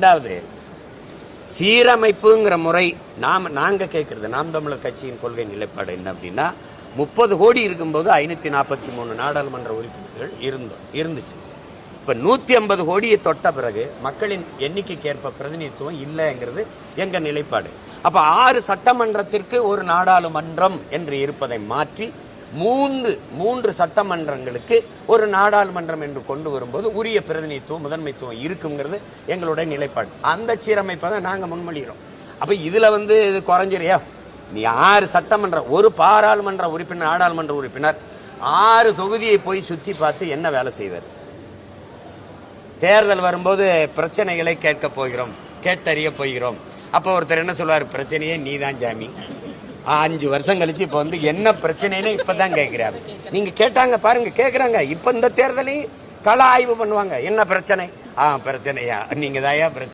ரெண்டாவது சீரமைப்புங்கிற முறை நாம் நாங்கள் கேட்குறது நாம் தமிழர் கட்சியின் கொள்கை நிலைப்பாடு என்ன அப்படின்னா முப்பது கோடி இருக்கும்போது ஐநூற்றி நாற்பத்தி மூணு நாடாளுமன்ற உறுப்பினர்கள் இருந்தோம் இருந்துச்சு. இப்போ நூற்றி ஐம்பது கோடியை தொட்ட பிறகு மக்களின் எண்ணிக்கைக்கு ஏற்ப பிரதிநிதித்துவம் இல்லைங்கிறது எங்கள் நிலைப்பாடு. அப்போ ஆறு சட்டமன்றத்திற்கு ஒரு நாடாளுமன்றம் என்று இருப்பதை மாற்றி மூன்று மூன்று சட்டமன்றங்களுக்கு ஒரு நாடாளுமன்றம் என்று கொண்டு வரும்போது உரிய பிரதிநிதித்துவம் முதன்மைத்துவம் இருக்குங்கிறது எங்களுடைய நிலைப்பாடு. அந்த சீரமைப்பை தான் நாங்கள் முன்மொழிகிறோம். அப்போ இதில் வந்து இது குறைஞ்சிரியா? நீ ஆறு சட்டமன்ற ஒரு பாராளுமன்ற உறுப்பினர் நாடாளுமன்ற உறுப்பினர் ஆறு தொகுதியை போய் சுற்றி பார்த்து என்ன வேலை செய்வார்? தேர்தல் வரும்போது பிரச்சனைகளை கேட்க போகிறோம் கேட்டறிய போகிறோம். அப்போ ஒருத்தர் என்ன சொல்வார்? பிரச்சனையே நீதான் ஜாமி. அஞ்சு வருஷம் கழிச்சு இப்போ வந்து என்ன பிரச்சனைன்னு இப்பதான் கேட்குறாரு நீங்கள் கேட்டாங்க பாருங்க கேட்குறாங்க இப்போ இந்த தேர்தலையும் கள ஆய்வு பண்ணுவாங்க. என்ன பிரச்சனை? ஆ பிரச்சனையா? நீங்கள் தாயா பிரச்சனை?